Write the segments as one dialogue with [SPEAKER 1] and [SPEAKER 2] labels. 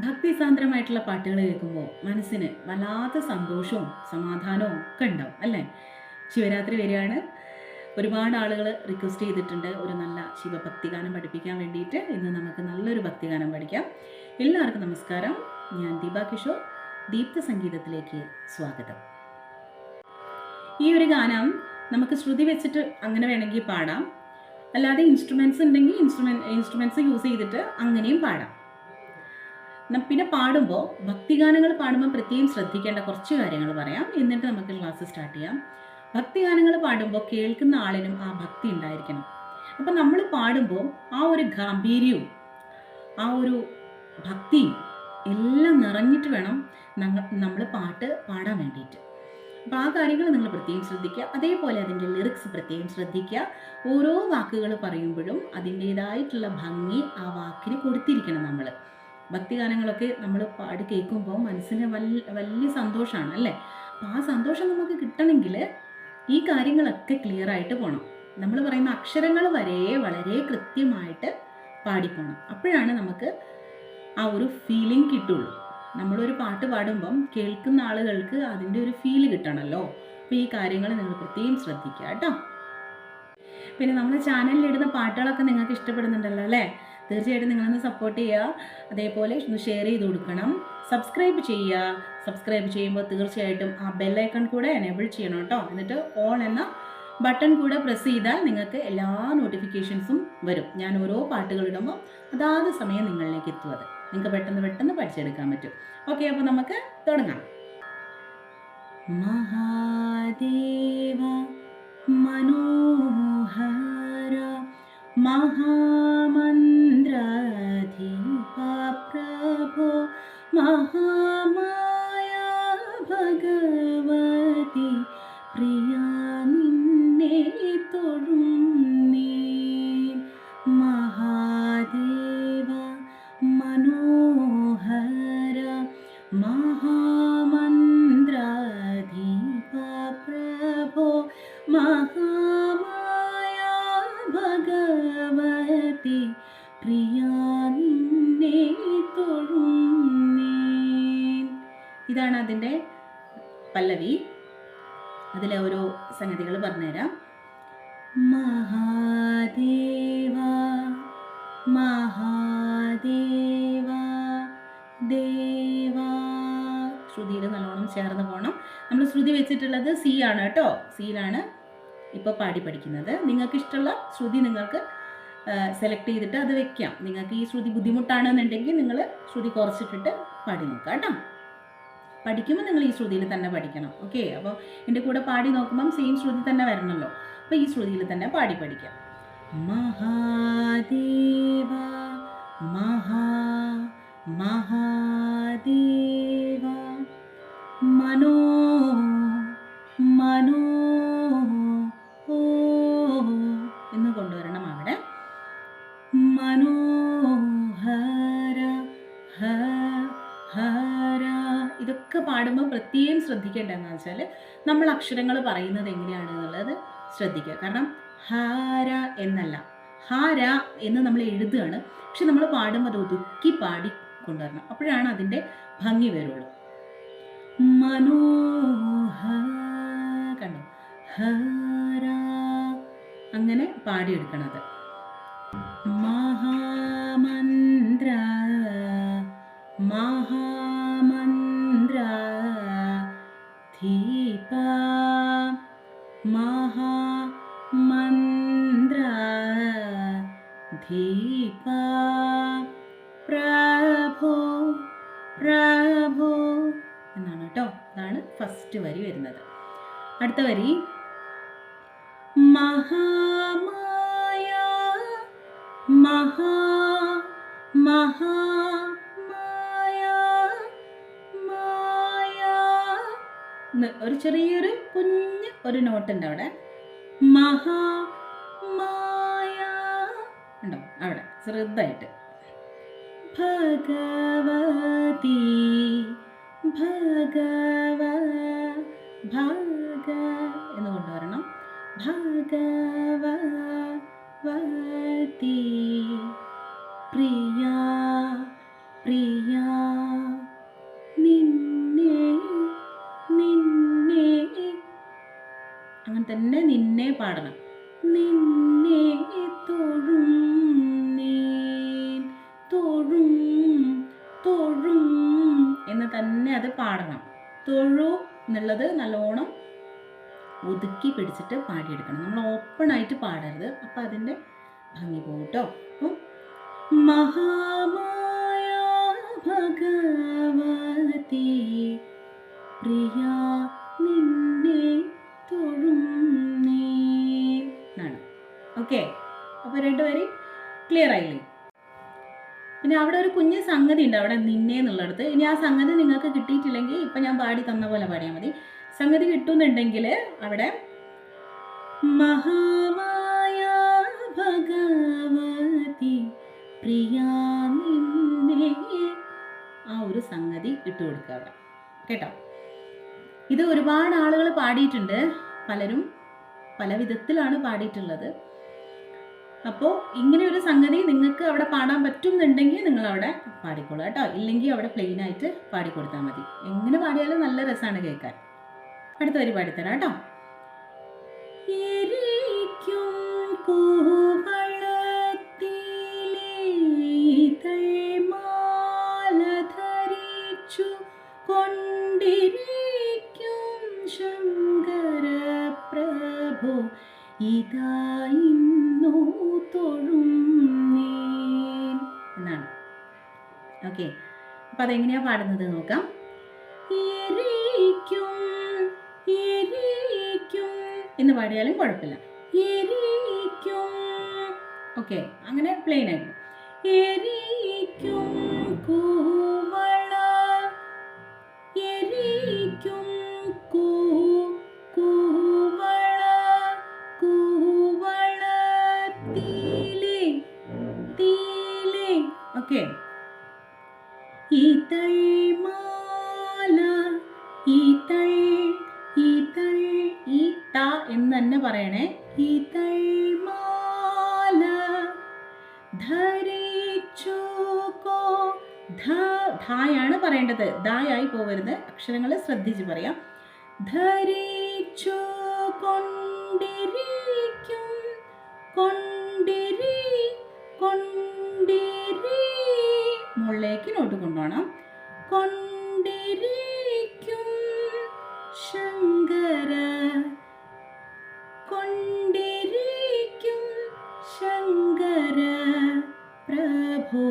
[SPEAKER 1] ഭക്തിസാന്ദ്രമായിട്ടുള്ള പാട്ടുകൾ കേൾക്കുമ്പോൾ മനസ്സിന് വല്ലാത്ത സന്തോഷവും സമാധാനവും ഒക്കെ ഉണ്ടാവും അല്ലേ? ശിവരാത്രി വരികയാണ് ഒരുപാട് ആളുകൾ റിക്വസ്റ്റ് ചെയ്തിട്ടുണ്ട് ഒരു നല്ല ശിവഭക്തിഗാനം പഠിപ്പിക്കാൻ വേണ്ടിയിട്ട്. ഇന്ന് നമുക്ക് നല്ലൊരു ഭക്തിഗാനം പഠിക്കാം. എല്ലാവർക്കും നമസ്കാരം. ഞാൻ ദീപ കിഷോർ. ദീപ്ത സംഗീതത്തിലേക്ക് സ്വാഗതം. ഈ ഒരു ഗാനം നമുക്ക് ശ്രുതി വെച്ചിട്ട് അങ്ങനെ വേണമെങ്കിൽ പാടാം. അല്ലാതെ ഇൻസ്ട്രുമെൻസ് ഉണ്ടെങ്കിൽ ഇൻസ്ട്രുമെൻ ഇൻസ്ട്രുമെൻസ് യൂസ് ചെയ്തിട്ട് അങ്ങനെയും പാടാം. പിന്നെ പാടുമ്പോൾ ഭക്തിഗാനങ്ങൾ പാടുമ്പോൾ പ്രത്യേകം ശ്രദ്ധിക്കേണ്ട കുറച്ച് കാര്യങ്ങൾ പറയാം. എന്നിട്ട് നമുക്ക് ക്ലാസ് സ്റ്റാർട്ട് ചെയ്യാം. ഭക്തിഗാനങ്ങൾ പാടുമ്പോൾ കേൾക്കുന്ന ആളിനും ആ ഭക്തി ഉണ്ടായിരിക്കണം. അപ്പം നമ്മൾ പാടുമ്പോൾ ആ ഒരു ഗാംഭീര്യവും ആ ഒരു ഭക്തിയും എല്ലാം നിറഞ്ഞിട്ട് വേണം നമ്മൾ പാട്ട് പാടാൻ വേണ്ടിയിട്ട്. അപ്പോൾ ആ കാര്യങ്ങൾ നിങ്ങൾ പ്രത്യേകം ശ്രദ്ധിക്കുക. അതേപോലെ അതിന്റെ ലിറിക്സ് പ്രത്യേകം ശ്രദ്ധിക്കുക. ഓരോ വാക്കുകൾ പറയുമ്പോഴും അതിന്റേതായിട്ടുള്ള ഭംഗി ആ വാക്കിന് കൊടുത്തിരിക്കണം നമ്മൾ ഭക്തിഗാനങ്ങളൊക്കെ നമ്മൾ പാടി കേൾക്കുമ്പോൾ മനസ്സിന് വലിയ സന്തോഷമാണ് അല്ലേ? അപ്പോൾ ആ സന്തോഷം നമുക്ക് കിട്ടണമെങ്കിൽ ഈ കാര്യങ്ങളൊക്കെ ക്ലിയർ ആയിട്ട് പോകണം നമ്മൾ പറയുന്ന അക്ഷരങ്ങൾ വരെ വളരെ കൃത്യമായിട്ട് പാടിപ്പോണം അപ്പോഴാണ് നമുക്ക് ആ ഒരു ഫീലിംഗ് കിട്ടുള്ളൂ. നമ്മളൊരു പാട്ട് പാടുമ്പം കേൾക്കുന്ന ആളുകൾക്ക് അതിന്റെ ഒരു ഫീൽ കിട്ടണമല്ലോ അപ്പോൾ ഈ കാര്യങ്ങൾ നിങ്ങൾ പ്രത്യേകം ശ്രദ്ധിക്കുക കേട്ടോ. പിന്നെ നമ്മുടെ ചാനലിൽ ഇടുന്ന പാട്ടുകളൊക്കെ നിങ്ങൾക്ക് ഇഷ്ടപ്പെടുന്നുണ്ടല്ലോ അല്ലേ? തീർച്ചയായിട്ടും നിങ്ങളൊന്ന് സപ്പോർട്ട് ചെയ്യുക. അതേപോലെ ഒന്ന് ഷെയർ ചെയ്ത് കൊടുക്കണം. സബ്സ്ക്രൈബ് ചെയ്യുക. സബ്സ്ക്രൈബ് ചെയ്യുമ്പോൾ തീർച്ചയായിട്ടും ആ ബെല്ലൈക്കൺ കൂടെ എനേബിൾ ചെയ്യണം കേട്ടോ. എന്നിട്ട് ഓൺ എന്ന ബട്ടൺ കൂടെ പ്രസ് ചെയ്താൽ നിങ്ങൾക്ക് എല്ലാ നോട്ടിഫിക്കേഷൻസും വരും. ഞാൻ ഓരോ പാട്ടുകൾ ഇടുമ്പോൾ അതാത് സമയം നിങ്ങളിലേക്ക് എത്തും അത്. നിങ്ങൾക്ക് പെട്ടെന്ന് പെട്ടെന്ന് പഠിച്ചെടുക്കാൻ പറ്റും. ഓക്കെ അപ്പോൾ നമുക്ക് തുടങ്ങാം. മഹാദേവ മനോഹര महामन्त्रिं पप्रभो महामय भगवति प्रिया പല്ലവി അതിലെ ഓരോ സംഗതികൾ പറഞ്ഞുതരാം. മഹാദേവ മഹാദേവ ദേവ. ശ്രുതിയിൽ നല്ലോണം ചേർന്ന് പോകണം നമ്മൾ ശ്രുതി വെച്ചിട്ടുള്ളത് സി ആണ് കേട്ടോ. സിയിലാണ് ഇപ്പോൾ പാടി പഠിക്കുന്നത്. നിങ്ങൾക്ക് ഇഷ്ടമുള്ള ശ്രുതി നിങ്ങൾക്ക് സെലക്ട് ചെയ്തിട്ട് അത് വെക്കാം. നിങ്ങൾക്ക് ഈ ശ്രുതി ബുദ്ധിമുട്ടാണെന്നുണ്ടെങ്കിൽ നിങ്ങൾ ശ്രുതി കുറച്ചിട്ടിട്ട് പാടി നോക്കാം കേട്ടോ. പഠിക്കുമ്പോൾ നിങ്ങൾ ഈ ശ്രുതിയിൽ തന്നെ പഠിക്കണം. ഓക്കെ അപ്പോൾ എന്റെ കൂടെ പാടി നോക്കുമ്പം സെയിം ശ്രുതി തന്നെ വരണമല്ലോ അപ്പോൾ ഈ ശ്രുതിയിൽ തന്നെ പാടി പഠിക്കാം. മഹാദേവ മഹാ മഹാദേവ മനോ മനോ എന്ന് കൊണ്ടുവരണം അവിടെ. മനോഹര ഇതൊക്കെ പാടുമ്പോൾ പ്രത്യേകം ശ്രദ്ധിക്കേണ്ടതെന്ന് വെച്ചാൽ നമ്മൾ അക്ഷരങ്ങൾ പറയുന്നത് എങ്ങനെയാണ് എന്നുള്ളത് ശ്രദ്ധിക്കുക. കാരണം ഹാര എന്നല്ല. ഹാര എന്ന് നമ്മൾ എഴുതുകയാണ്. പക്ഷെ നമ്മൾ പാടുമ്പോൾ അത് ഒതുക്കി പാടി കൊണ്ടുവരണം. അപ്പോഴാണ് അതിന്റെ ഭംഗി വരുള്ളൂ. മനോഹ കണ്ടു? ഹാര അങ്ങനെ പാടിയെടുക്കണത്. മഹാമന്ത്ര മഹാമന്ത്ര മഹാമന്ത്ര ധീപ പ്രഭോ പ്രഭോ എന്നാണ് കേട്ടോ. അതാണ് ഫസ്റ്റ് വരി വരുന്നത്. അടുത്ത വരി മഹാമായ മഹാ മഹാ ഒരു ചെറിയൊരു കുഞ്ഞ് ഒരു നോട്ട് ഉണ്ട് അവിടെ. മഹാ മായ ഉണ്ടോ? അവിടെ ചെറുതായിട്ട്. ഭഗവതി ഭഗവ ഭഗ എന്ന് കൊണ്ടുവരണം. ഭഗവതി പ്രിയ പ്രിയ പാടണം. നിന്നെ തൊഴും തൊഴും തൊഴും എന്ന് തന്നെ അത് പാടണം. തൊഴു എന്നുള്ളത് നല്ലോണം ഒതുക്കി പിടിച്ചിട്ട് പാടിയെടുക്കണം. നമ്മൾ ഓപ്പൺ ആയിട്ട് പാടരുത്. അപ്പം അതിന്റെ ഭംഗി പോകും കേട്ടോ. അപ്പം മഹാമായ ഭഗവതി പ്രിയ നിന്നെ എന്നാണ് ഓക്കെ. അപ്പോൾ വരി ക്ലിയർ ആയില്ലേ? പിന്നെ അവിടെ ഒരു കുഞ്ഞ് സംഗതി ഉണ്ട് അവിടെ നിന്നെ എന്നുള്ളടത്ത്. ഇനി ആ സംഗതി നിങ്ങൾക്ക് കിട്ടിയിട്ടില്ലെങ്കിൽ ഇപ്പം ഞാൻ പാടി തന്ന പോലെ പാടിയാൽ മതി. സംഗതി കിട്ടുന്നുണ്ടെങ്കിൽ അവിടെ മഹാമായ ഭഗവതി പ്രിയാ നിന്നെ ആ ഒരു സംഗതി ഇട്ടു കൊടുക്കുക അവിടെ. കേട്ടോ? ഇത് ഒരുപാട് ആളുകൾ പാടിയിട്ടുണ്ട്. പലരും പല വിധത്തിലാണ് പാടിയിട്ടുള്ളത്. അപ്പോൾ ഇങ്ങനെ ഒരു സംഗതി നിങ്ങൾക്ക് അവിടെ പാടാൻ പറ്റുന്നുണ്ടെങ്കിൽ നിങ്ങൾ അവിടെ പാടിക്കോളൂ കേട്ടോ. ഇല്ലെങ്കിൽ അവിടെ പ്ലെയിൻ ആയിട്ട് പാടിക്കൊടുത്താൽ മതി. എങ്ങനെ പാടിയാലും നല്ല രസമാണ് കേൾക്കാൻ. അടുത്ത വരി പാടിത്തരാം കേട്ടോ. ശങ്കര പ്രഭു ഇതായിന്നു നീൻ എന്നാണ്. ഓക്കെ. അപ്പം അതെങ്ങനെയാണ് പാടുന്നത് നോക്കാം. എരിക്കും എരിക്കും. എന്ന് പാടിയാലും കുഴപ്പമില്ല. എരിക്കും. ഓക്കെ. അങ്ങനെ പ്ലെയിൻ ആയിട്ട്. എരിക്കും കൂവള ഇതൾ ഇതൾ ഈ ത എന്ന് തന്നെ പറയണേ. കോ. ധ ധായാണ് പറയേണ്ടത്. ധായായി പോകരുത് അക്ഷരങ്ങൾ ശ്രദ്ധിച്ച് പറയാം. ധരിച്ചു കൊണ്ടിരിക്കും. കൊണ്ടിരി കൊണ്ടിരി. മുകളിലേക്ക് നോട്ട് കൊണ്ടുപോകണം കൊണ്ടിരിക്കും ശങ്കര. കൊണ്ടിരിക്കും ശങ്കര. പ്രഭു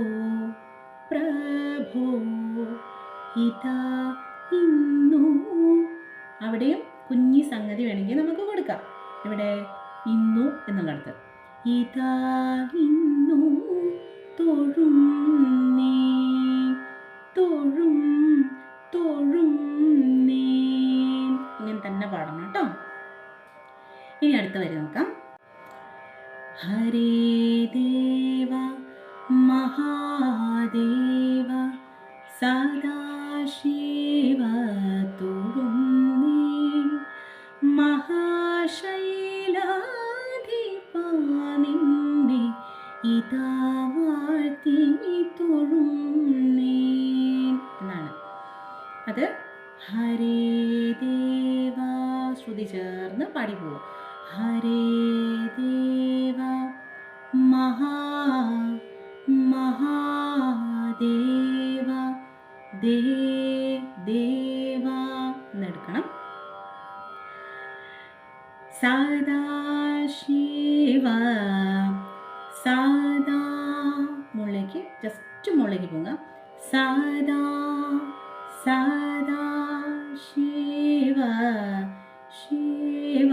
[SPEAKER 1] പ്രഭു ഇതാ ഇന്നു. അവിടെയും കുഞ്ഞി സംഗതി വേണമെങ്കിൽ നമുക്ക് കൊടുക്കാം. ഇവിടെ ഇന്നു എന്നുള്ളത് ഇതാ ഇന്നു. ഇനി അടുത്ത വരെ നോക്കാം. ഹരേ ദേവ മഹാദേവ മഹാ മഹാദേവ ദേ ദേവ എന്നെടുക്കണം സദാശിവ സദാ മുകളിലേക്ക് ജസ്റ്റ് മുകളിലേക്ക് പോവുക സദാ സദാ ശിവ ശിവ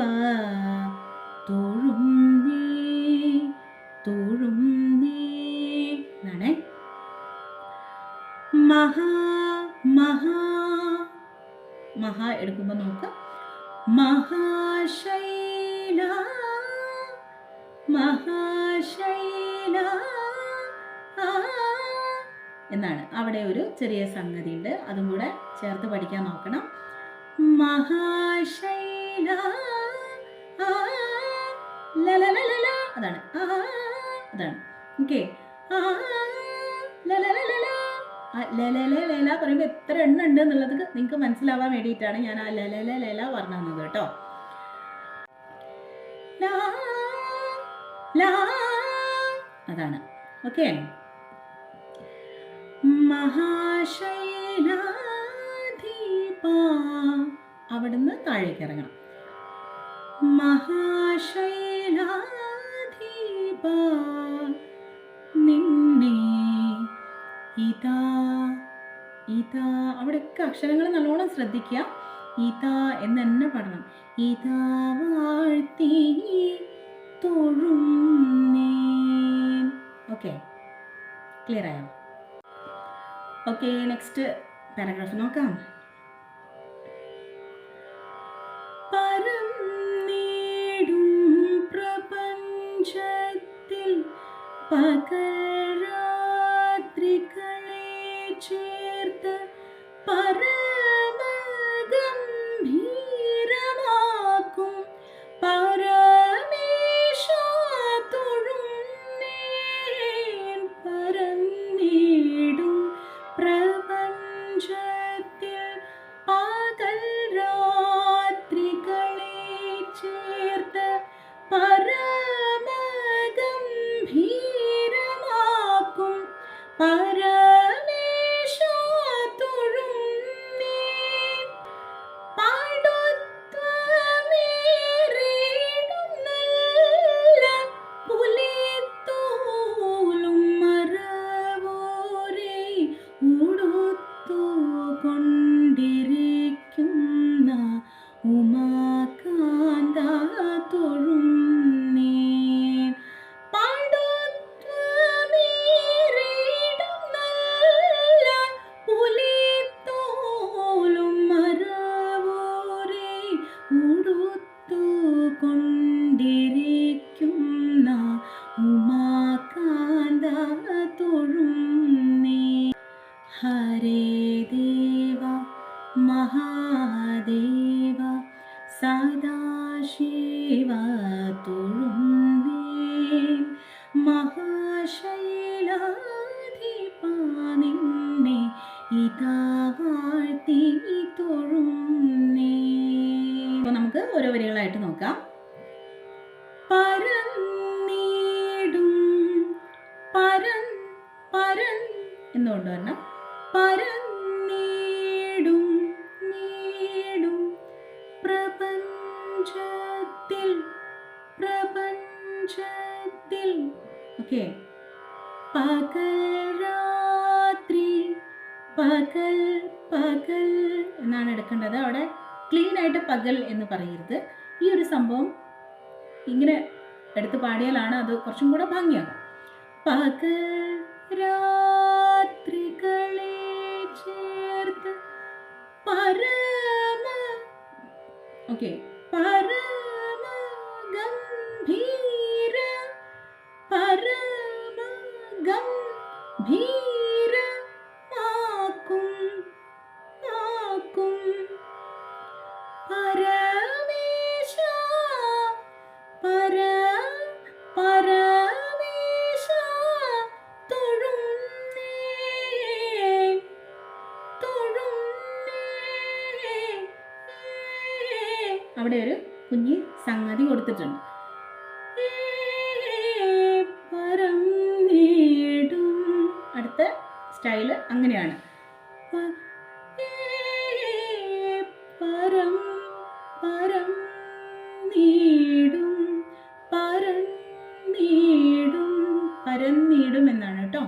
[SPEAKER 1] മഹാ മഹാ. മഹാ എടുക്കുമ്പോൾ നമുക്ക് മഹാശൈല മഹാശൈല എന്നാണ് അവിടെ ഒരു ചെറിയ സംഗതി ഉണ്ട് അതും കൂടെ ചേർത്ത് പഠിക്കാൻ നോക്കണം. മഹാശൈല അതാണ്. അതാണ്. ഓക്കെ. ആ ലലലലല ആ ലലലല പറയുമ്പോൾ എത്ര എണ്ണ ഉണ്ട് എന്നുള്ളത് നിങ്ങൾക്ക് മനസ്സിലാവാൻ വേണ്ടിയിട്ടാണ് ഞാൻ ആ ലലലല പറഞ്ഞു തന്നത് കേട്ടോ. അതാണ്. ഓക്കെ മഹാശൈലാധീപ അവിടുന്ന് താഴേക്ക് ഇറങ്ങണം. മഹാശൈലാധീപ നിന്നെ ഇതാ ഇതാ അവിടെയൊക്കെ അക്ഷരങ്ങൾ നല്ലോണം ശ്രദ്ധിക്കുക. ഈതാ എന്ന് തന്നെ പറഞ്ഞു ഈത വാഴ്ത്തി ഓക്കെ ക്ലിയർ ആയോ? ഓക്കെ നെക്സ്റ്റ് പാരഗ്രാഫ് നോക്കാം. പരം പ്രപഞ്ചത്തിൽ പകരാത്രികളെ എന്ന് കൊണ്ടുവരണം പരന്നീടും നീടും പ്രപഞ്ചത്തിൽ പ്രപഞ്ചത്തിൽ. ഓക്കെ പകൽ രാത്രി പകൽ പകൽ എന്നാണ് എടുക്കേണ്ടത്. അവിടെ ക്ലീൻ ആയിട്ട് പകൽ എന്ന് പറയരുത്. ഈ ഒരു സംഭവം ഇങ്ങനെ എടുത്ത് പാടിയാലാണ് അത് കുറച്ചും കൂടെ ഭംഗിയാകും പകൽ രാത്രികളെ Parama. Okay. Parama Gambhira. Parama Gambhira. നീടും പരന്നീടും എന്നാണ് കേട്ടോ.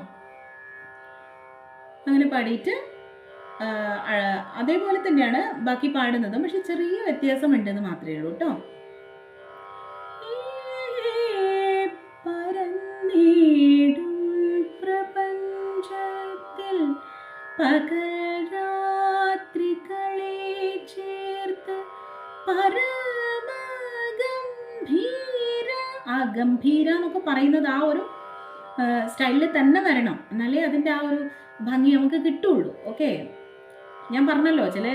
[SPEAKER 1] അങ്ങനെ പാടിയിട്ട് അതേപോലെ തന്നെയാണ് ബാക്കി പാടുന്നതും. പക്ഷെ ചെറിയ വ്യത്യാസം ഉണ്ടെന്ന് മാത്രമേ ഉള്ളൂ കേട്ടോ. പരന്നീടും പ്രപഞ്ചത്തിൽ പകൽ രാത്രികളെ ചേർത്ത് പരമഗംഭീര ആ എന്നൊക്കെ പറയുന്നത് ആ ഒരു സ്റ്റൈലിൽ തന്നെ വരണം. എന്നാലേ അതിന്റെ ആ ഒരു ഭംഗി നമുക്ക് കിട്ടുള്ളൂ. ഓക്കെ? ഞാൻ പറഞ്ഞല്ലോ ചില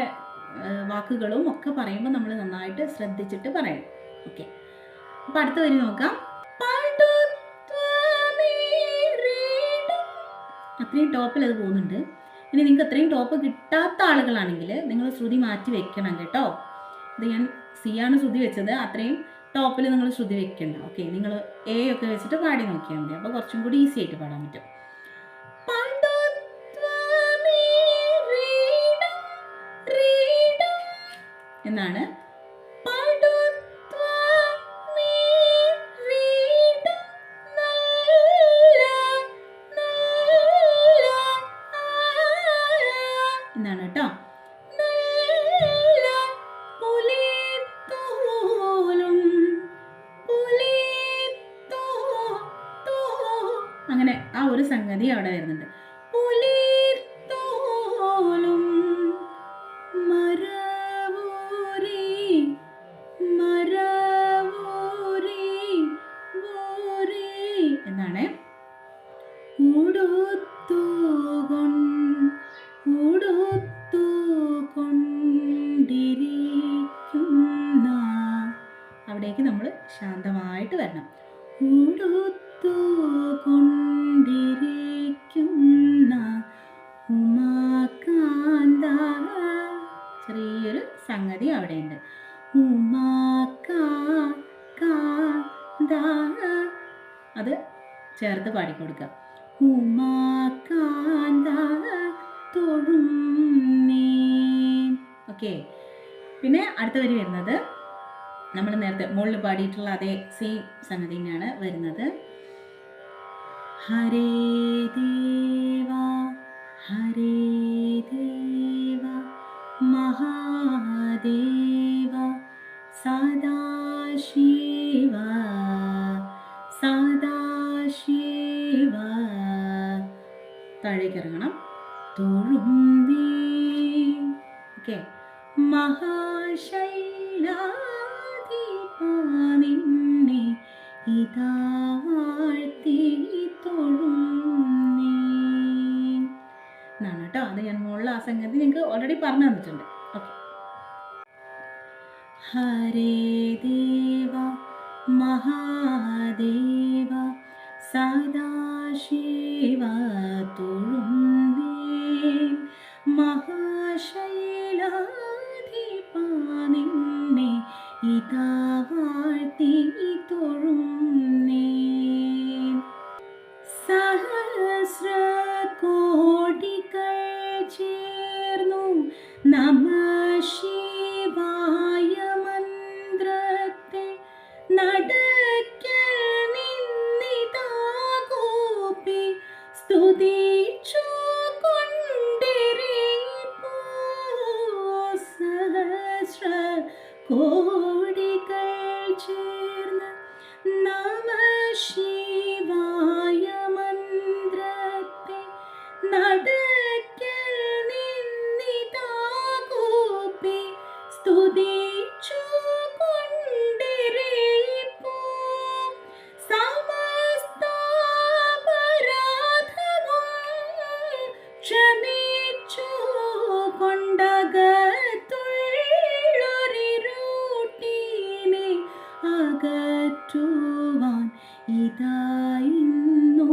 [SPEAKER 1] വാക്കുകളും ഒക്കെ പറയുമ്പോൾ നമ്മൾ നന്നായിട്ട് ശ്രദ്ധിച്ചിട്ട് പറയണം. ഓക്കെ? അപ്പം അടുത്ത വരി നോക്കാം. അത്രയും ടോപ്പിൽ അത് പോകുന്നുണ്ട്. ഇനി നിങ്ങൾക്ക് അത്രയും ടോപ്പ് കിട്ടാത്ത ആളുകളാണെങ്കിൽ നിങ്ങൾ ശ്രുതി മാറ്റി വെക്കണം കേട്ടോ. ഇത് ഞാൻ സിയാണ് ശ്രുതി വെച്ചത്. അത്രയും ടോപ്പിൽ നിങ്ങൾ ശ്രുതി വെക്കണ്ട. ഓക്കെ നിങ്ങൾ എ ഒക്കെ വെച്ചിട്ട് പാടി നോക്കിയാൽ മതി. അപ്പോൾ കുറച്ചും കൂടി ഈസി ആയിട്ട് പാടാൻ പറ്റും. എന്നാണ് അങ്ങനെ ആ ഒരു സംഗതി അവിടെ വരുന്നുണ്ട്. അത് ചേർത്ത് പാടിക്കൊടുക്കുക. ഓക്കെ. പിന്നെ അടുത്ത വരി വരുന്നത്. നമ്മൾ നേരത്തെ മുകളിൽ പാടിയിട്ടുള്ള അതേ സെയിം സംഗതി തന്നെയാണ് വരുന്നത്. ഹരേ ദേവ ഹരേ ദേവ മഹാദേവ സദാശിവ. താഴേക്ക് ഇറങ്ങണം തൊഴും നീ. ഓക്കെ. മഹാശൈലാധിപാനിന്നെ ഇതാ വാഴ്ത്തി തൊഴും നീ. എന്നാണ് കേട്ടോ. അത് ഞാൻ മുകളിൽ ആ സംഗതി നിങ്ങൾക്ക് ഓൾറെഡി പറഞ്ഞു തന്നിട്ടുണ്ട്. ഓക്കെ. ഹരേ അകറ്റുവാൻ ഇതായിരുന്നു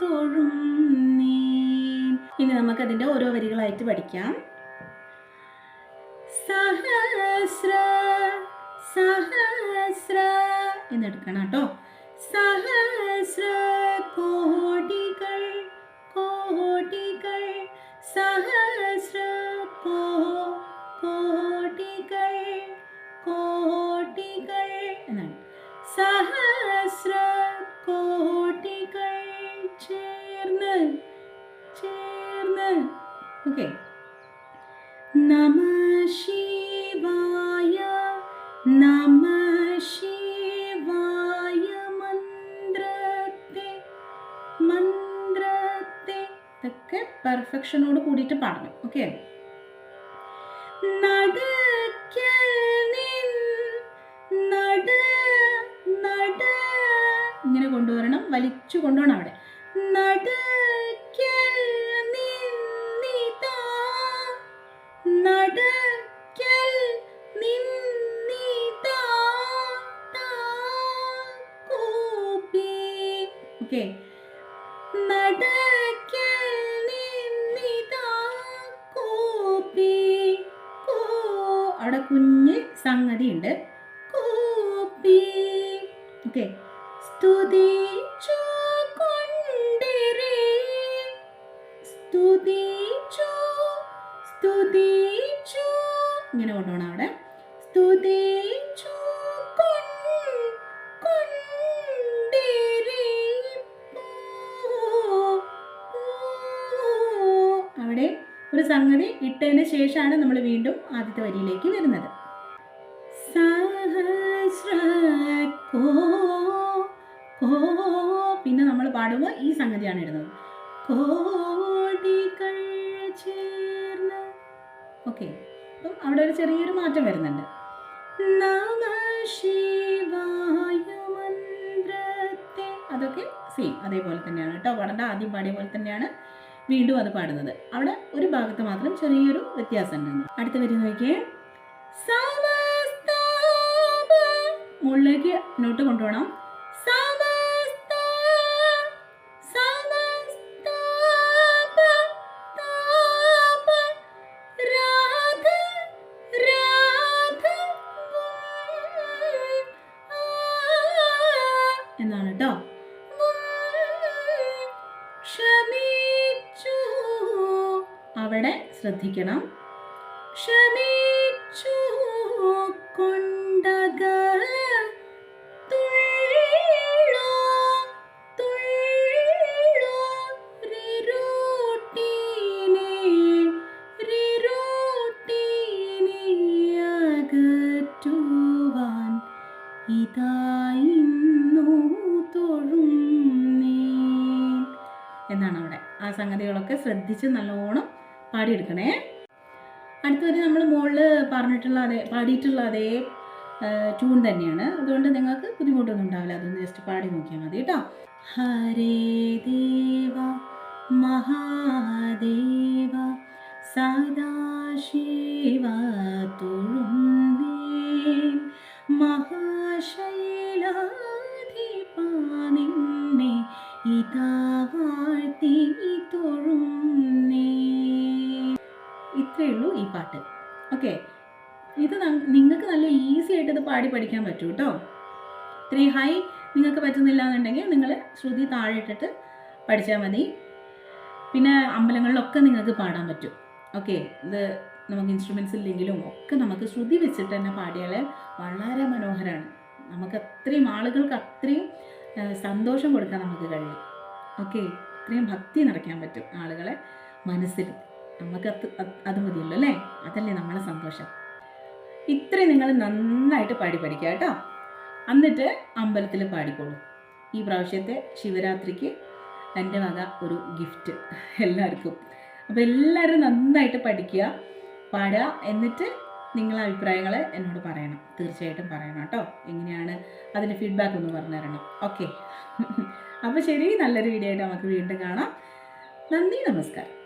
[SPEAKER 1] തൊഴും ഇനി നമുക്കതിന്റെ ഓരോ വരികളായിട്ട് പഠിക്കാം. സഹസ്ര സഹസ്ര. എന്നെടുക്കണം കേട്ടോ. സഹസ്ര കോടികൾ പെർഫെക്ഷനോട് കൂടിയിട്ട് പാടണം ഓക്കെ ഇങ്ങനെ കൊണ്ടുവരണം വലിച്ചു കൊണ്ടുപോകണം അവിടെ. ഓക്കെ ഇട്ടതിന് ശേഷമാണ് നമ്മൾ വീണ്ടും ആദ്യത്തെ വരിയിലേക്ക് വരുന്നത്. പിന്നെ നമ്മൾ പാടുമ്പോൾ ഈ സംഗതിയാണ് ഇടുന്നത്. കോടികൾ ചേർന്ന്. ഓക്കെ. അപ്പം അവിടെ ഒരു ചെറിയൊരു മാറ്റം വരുന്നുണ്ട്. നമ ശിവായ മന്ത്രത്തെ. അതൊക്കെ സെയിം അതേപോലെ തന്നെയാണ് കേട്ടോ. പാടേണ്ട ആദ്യം പാടിയ പോലെ തന്നെയാണ്. വീണ്ടും അത് പാടുന്നത്. അവിടെ ഒരു ഭാഗത്ത് മാത്രം ചെറിയൊരു വ്യത്യാസം ഉണ്ട് അടുത്ത വരി നോക്കിയേ. മുകളിലേക്ക് നോട്ട് കൊണ്ടുപോകണം. ശ്രദ്ധിക്കണം. ക്ഷമിച്ചു കൊണ്ടക എന്നാണ് അവിടെ ആ സംഗതികളൊക്കെ ശ്രദ്ധിച്ച് നല്ലോണം പാടിയെടുക്കണേ. അടുത്തവരെ നമ്മൾ മുകളിൽ പറഞ്ഞിട്ടുള്ള അതേ പാടിയിട്ടുള്ള അതേ ട്യൂൺ തന്നെയാണ്. അതുകൊണ്ട് നിങ്ങൾക്ക് ബുദ്ധിമുട്ടൊന്നും ഉണ്ടാവില്ല. അതൊന്ന് ജസ്റ്റ് പാടി നോക്കിയാൽ മതി കേട്ടോ. ഹരേ ദേവ മഹാദേവ സദാശിവ തൊഴുന്നേൻ മഹാശൈലാധിപ നിന്നെ ഇതാ വാഴ്ത്തി തൊഴുന്നേ. ഇത്രയേ ഉള്ളൂ ഈ പാട്ട്. ഓക്കെ ഇത് നിങ്ങൾക്ക് നല്ല ഈസി ആയിട്ട് ഇത് പാടി പഠിക്കാൻ പറ്റും കേട്ടോ ഇത്രയും ഹൈ നിങ്ങൾക്ക് പറ്റുന്നില്ല എന്നുണ്ടെങ്കിൽ നിങ്ങൾ ശ്രുതി താഴെ ഇട്ടിട്ട് പഠിച്ചാൽ മതി. പിന്നെ അമ്പലങ്ങളിലൊക്കെ നിങ്ങൾക്ക് പാടാൻ പറ്റും. ഓക്കെ ഇത് നമുക്ക് ഇൻസ്ട്രുമെൻസ് ഇല്ലെങ്കിലും ഒക്കെ നമുക്ക് ശ്രുതി വെച്ചിട്ട് തന്നെ പാടിയാൽ വളരെ മനോഹരമാണ് നമുക്ക് അത്രയും ആളുകൾക്ക് അത്രയും സന്തോഷം കൊടുക്കാൻ നമുക്ക് കഴിയും. ഓക്കെ ഇത്രയും ഭക്തി നിറയ്ക്കാൻ പറ്റും ആളുകളെ മനസ്സിൽ. നമുക്ക് അത് അത് മതിയല്ലോ അല്ലേ? അതല്ലേ നമ്മളെ സന്തോഷം. ഇത്രയും നിങ്ങൾ നന്നായിട്ട് പാടി പഠിക്കുക കേട്ടോ. എന്നിട്ട് അമ്പലത്തിൽ പാടിക്കോളൂ. ഈ പ്രാവശ്യത്തെ ശിവരാത്രിക്ക് എന്റെ വക ഒരു ഗിഫ്റ്റ് എല്ലാവർക്കും. അപ്പോൾ എല്ലാവരും നന്നായിട്ട് പഠിക്കുക പാടുക എന്നിട്ട് നിങ്ങളെ അഭിപ്രായങ്ങൾ എന്നോട് പറയണം. തീർച്ചയായിട്ടും പറയണം കേട്ടോ. എങ്ങനെയാണ് അതിന്റെ ഫീഡ്ബാക്ക് ഒന്ന് പറഞ്ഞു തരണം. ഓക്കെ അപ്പോൾ ശരി നല്ലൊരു വീഡിയോ ആയിട്ട് നമുക്ക് വീണ്ടും കാണാം. നന്ദി നമസ്കാരം.